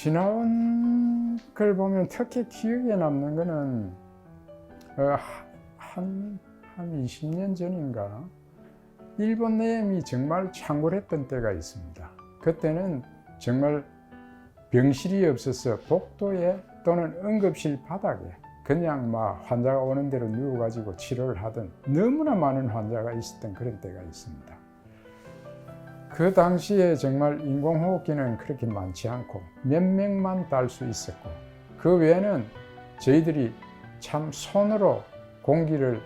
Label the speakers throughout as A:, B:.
A: 지나온 걸 보면 특히 기억에 남는 거는 어, 한, 한 20년 전인가 일본 내염이 정말 창궐했던 때가 있습니다. 그때는 정말 병실이 없어서 복도에 또는 응급실 바닥에 그냥 막 환자가 오는 대로 누워가지고 치료를 하던 너무나 많은 환자가 있었던 그런 때가 있습니다. 그 당시에 정말 인공호흡기는 그렇게 많지 않고 몇 명만 달수 있었고 그 외에는 저희들이 참 손으로 공기를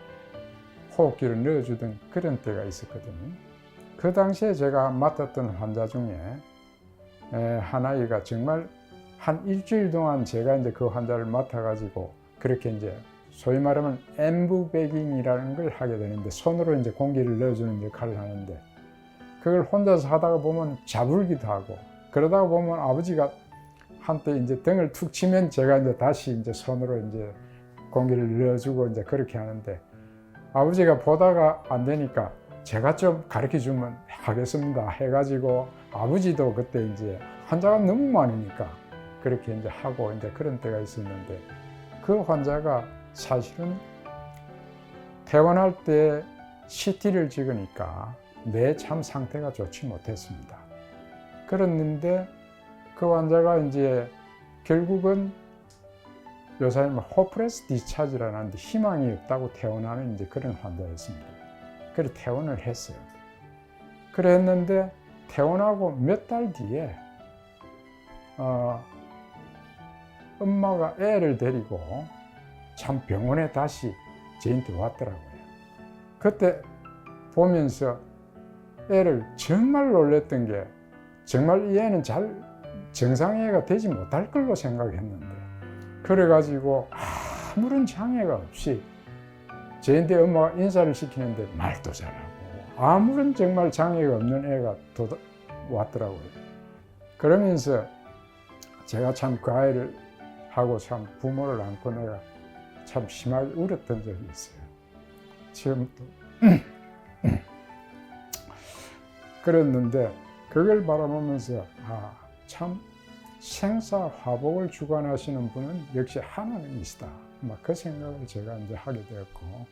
A: 호흡기를 넣어주던 그런 때가 있었거든요. 그 당시에 제가 맡았던 환자 중에 아이가 정말 한 일주일 동안 제가 이제 그 환자를 맡아가지고 그렇게 이제 소위 말하면 엠부베깅이라는 걸 하게 되는데 손으로 이제 공기를 넣어주는 역할을 하는데 그걸 혼자서 하다가 보면 자불기도 하고 그러다가 보면 아버지가 한때 이제 등을 툭 치면 제가 이제 다시 이제 손으로 이제 공기를 넣어주고 이제 그렇게 하는데 아버지가 보다가 안 되니까 제가 좀 가르쳐 주면 하겠습니다 해가지고 아버지도 그때 이제 환자가 너무 많으니까 그렇게 이제 하고 이제 그런 때가 있었는데 그 환자가 사실은 퇴원할 때 CT를 찍으니까 내 참 상태가 좋지 못했습니다. 그랬는데 그 환자가 이제 결국은 뭐 호프레스 디차지라는 희망이 없다고 퇴원하는 이제 그런 환자였습니다. 그래 퇴원을 했어요. 그래 했는데 퇴원하고 몇 달 뒤에 어, 엄마가 애를 데리고 참 병원에 다시 저한테 왔더라고요. 그때 보면서 애를 정말 놀랬던 게 정말 이 애는 잘 정상애가 되지 못할 걸로 생각했는데 그래가지고 아무런 장애가 없이 저한테 엄마가 인사를 시키는데 말도 잘하고 아무런 정말 장애가 없는 애가 도, 왔더라고요. 그러면서 제가 참 그 아이를 하고 참 부모를 안고 내가 참 심하게 울었던 적이 있어요. 지금도. 그랬는데 그걸 바라보면서 아, 참 생사화복을 주관하시는 분은 역시 하나님이시다. 막 그 생각을 제가 이제 하게 되었고